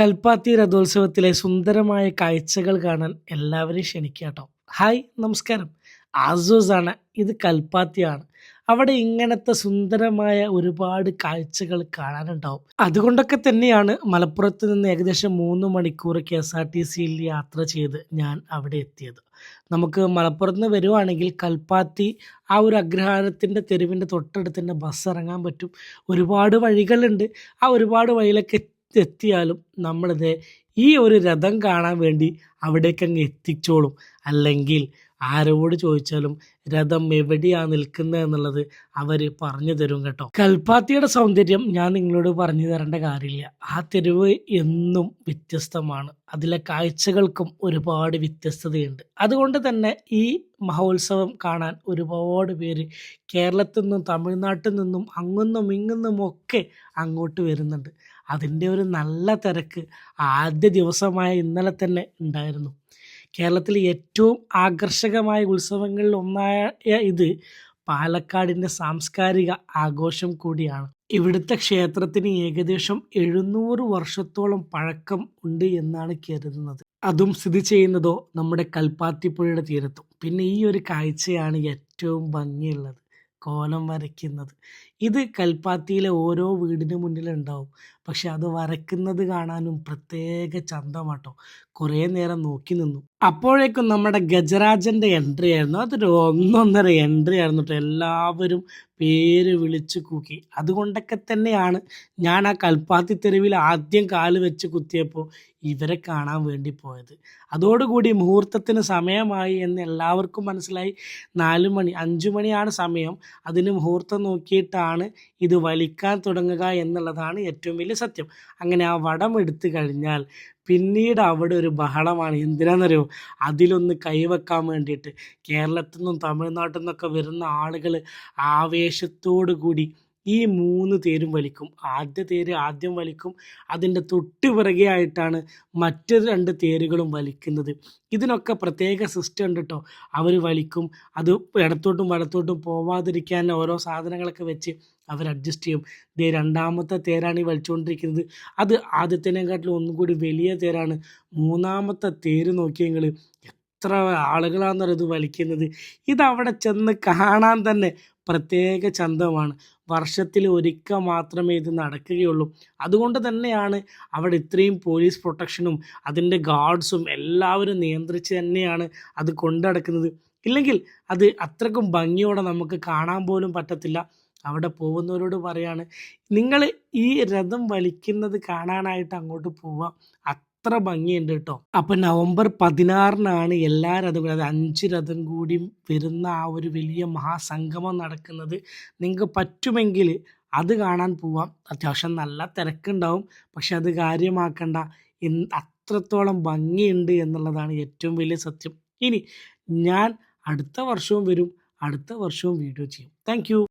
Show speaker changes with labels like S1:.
S1: കൽപ്പാത്തി രഥോത്സവത്തിലെ സുന്ദരമായ കാഴ്ചകൾ കാണാൻ എല്ലാവരെയും ക്ഷണിക്കുക കേട്ടോ. ഹായ് നമസ്കാരം. ആസൂസ് ആണ് ഇത് കൽപ്പാത്തിയാണ്. അവിടെ ഇങ്ങനത്തെ സുന്ദരമായ ഒരുപാട് കാഴ്ചകൾ കാണാനുണ്ടാവും. അതുകൊണ്ടൊക്കെ തന്നെയാണ് മലപ്പുറത്ത് നിന്ന് ഏകദേശം മൂന്ന് മണിക്കൂർ കെ എസ് ആർ ടി സിയിൽ യാത്ര ചെയ്ത് ഞാൻ അവിടെ എത്തിയത്. നമുക്ക് മലപ്പുറത്ത് നിന്ന് വരുവാണെങ്കിൽ കൽപ്പാത്തി ആ ഒരു അഗ്രഹാരത്തിന്റെ തെരുവിന്റെ തൊട്ടടുത്ത് തന്നെ ബസ് ഇറങ്ങാൻ പറ്റും. ഒരുപാട് വഴികളുണ്ട്. ആ ഒരുപാട് വഴിയിലൊക്കെ എത്തിയാലും നമ്മളിത് ഈ ഒരു രഥം കാണാൻ വേണ്ടി അവിടേക്കങ്ങ് എത്തിച്ചോളും. അല്ലെങ്കിൽ ആരോട് ചോദിച്ചാലും രഥം എവിടെയാണ് നിൽക്കുന്നത് എന്നുള്ളത് അവർ പറഞ്ഞു തരും കേട്ടോ. കൽപ്പാത്തിയുടെ സൗന്ദര്യം ഞാൻ നിങ്ങളോട് പറഞ്ഞു തരേണ്ട കാര്യമില്ല. ആ തെരുവ് എന്നും വ്യത്യസ്തമാണ്. അതിലെ കാഴ്ചകൾക്കും ഒരുപാട് വ്യത്യസ്തതയുണ്ട്. അതുകൊണ്ട് തന്നെ ഈ മഹോത്സവം കാണാൻ ഒരുപാട് പേര് കേരളത്തിൽ നിന്നും തമിഴ്നാട്ടിൽ നിന്നും അങ്ങുന്നും ഇങ്ങുന്നും ഒക്കെ അങ്ങോട്ട് വരുന്നുണ്ട്. അതിന്റെ ഒരു നല്ല തിരക്ക് ആദ്യ ദിവസമായ ഇന്നലെ തന്നെ ഉണ്ടായിരുന്നു. കേരളത്തിൽ ഏറ്റവും ആകർഷകമായ ഉത്സവങ്ങളിൽ ഒന്നായ ഇത് പാലക്കാടിന്റെ സാംസ്കാരിക ആഘോഷം കൂടിയാണ്. ഇവിടുത്തെ ക്ഷേത്രത്തിന് ഏകദേശം എഴുന്നൂറ് വർഷത്തോളം പഴക്കം ഉണ്ട് എന്നാണ് കരുതുന്നത്. അതും സ്ഥിതി ചെയ്യുന്നതോ നമ്മുടെ കൽപ്പാത്തിപ്പുഴയുടെ തീരത്തും. പിന്നെ ഈ ഒരു കാഴ്ചയാണ് ഏറ്റവും ഭംഗിയുള്ളത്. കോലം വരയ്ക്കുന്നത്. ഇത് കൽപ്പാത്തിയിലെ ഓരോ വീടിന് മുന്നിലുണ്ടാവും. പക്ഷെ അത് വരയ്ക്കുന്നത് കാണാനും പ്രത്യേക ചന്തമാട്ടോ. കുറേ നേരം നോക്കി നിന്നു. അപ്പോഴേക്കും നമ്മുടെ ഗജരാജന്റെ എൻട്രി ആയിരുന്നു. അതൊരു ഒന്നൊന്നര എൻട്രി ആയിരുന്നു കേട്ടോ എല്ലാവരും പേര് വിളിച്ച് കൂക്കി. അതുകൊണ്ടൊക്കെ തന്നെയാണ് ഞാൻ ആ കൽപ്പാത്തി തെരുവിൽ ആദ്യം കാൽ വെച്ച് കുത്തിയപ്പോൾ ഇവരെ കാണാൻ വേണ്ടി പോയത്. അതോടുകൂടി മുഹൂർത്തത്തിന് സമയമായി എന്ന് എല്ലാവർക്കും മനസ്സിലായി. നാല് മണി അഞ്ചു മണിയാണ് സമയം. അതിന് മുഹൂർത്തം നോക്കിയിട്ടാണ് ഇത് വലിക്കാൻ തുടങ്ങുക എന്നുള്ളതാണ് ഏറ്റവും വലിയ സത്യം. അങ്ങനെ ആ വടം എടുത്തു കഴിഞ്ഞാൽ പിന്നീട് അവിടെ ഒരു ബഹളമാണ്. എന്തിനാണെന്നറിയോ? അതിലൊന്ന് കൈവെക്കാൻ വേണ്ടിയിട്ട് കേരളത്തിൽ നിന്നും തമിഴ്നാട്ടിൽ നിന്നൊക്കെ വരുന്ന ആളുകൾ ആവേശത്തോടു കൂടി ഈ മൂന്ന് തേരും വലിക്കും. ആദ്യ തേര് ആദ്യം വലിക്കും. അതിന്റെ തൊട്ട് പിറകെ ആയിട്ടാണ് മറ്റൊരു രണ്ട് തേരുകളും വലിക്കുന്നത്. ഇതിനൊക്കെ പ്രത്യേക സിസ്റ്റം ഉണ്ട് കേട്ടോ അവർ വലിക്കും. അത് ഇടത്തോട്ടും വലത്തോട്ടും പോവാതിരിക്കാൻ ഓരോ സാധനങ്ങളൊക്കെ വെച്ച് അവർ അഡ്ജസ്റ്റ് ചെയ്യും. ദേ രണ്ടാമത്തെ തേരാണ് ഈ വലിച്ചുകൊണ്ടിരിക്കുന്നത്. അത് ആദ്യത്തേനെക്കാട്ടിലും ഒന്നും കൂടി വലിയ തേരാണ്. മൂന്നാമത്തെ തേര് നോക്കിയെങ്കിൽ എത്ര ആളുകളാണെന്നറിയത് വലിക്കുന്നത്. ഇതവിടെ ചെന്ന് കാണാൻ തന്നെ പ്രത്യേക ചന്തമാണ്. വർഷത്തിൽ ഒരിക്കൽ മാത്രമേ ഇത് നടക്കുകയുള്ളൂ. അതുകൊണ്ട് തന്നെയാണ് അവിടെ ഇത്രയും പോലീസ് പ്രൊട്ടക്ഷനും അതിന്റെ ഗാർഡ്സും എല്ലാവരും നിയന്ത്രിച്ച് തന്നെയാണ് അത് കൊണ്ടടക്കുന്നത്. ഇല്ലെങ്കിൽ അത് അത്രക്കും ഭംഗിയോടെ നമുക്ക് കാണാൻ പോലും പറ്റത്തില്ല. അവിടെ പോകുന്നവരോട് പറയാണ് നിങ്ങൾ ഈ രഥം വലിക്കുന്നത് കാണാനായിട്ട് അങ്ങോട്ട് പോവാം. അത്ര ഭംഗിയുണ്ട് കേട്ടോ അപ്പൊ നവംബർ പതിനാറിനാണ് എല്ലാ രഥങ്ങളും അത് അഞ്ച് രഥം കൂടി വരുന്ന ആ ഒരു വലിയ മഹാസംഗമം നടക്കുന്നത്. നിങ്ങൾക്ക് പറ്റുമെങ്കിൽ അത് കാണാൻ പോവാം. അത്യാവശ്യം നല്ല തിരക്കുണ്ടാവും. പക്ഷെ അത് കാര്യമാക്കണ്ട. അത്രത്തോളം ഭംഗിയുണ്ട് എന്നുള്ളതാണ് ഏറ്റവും വലിയ സത്യം. ഇനി ഞാൻ അടുത്ത വർഷവും വരും. അടുത്ത വർഷവും വീഡിയോ ചെയ്യും. താങ്ക്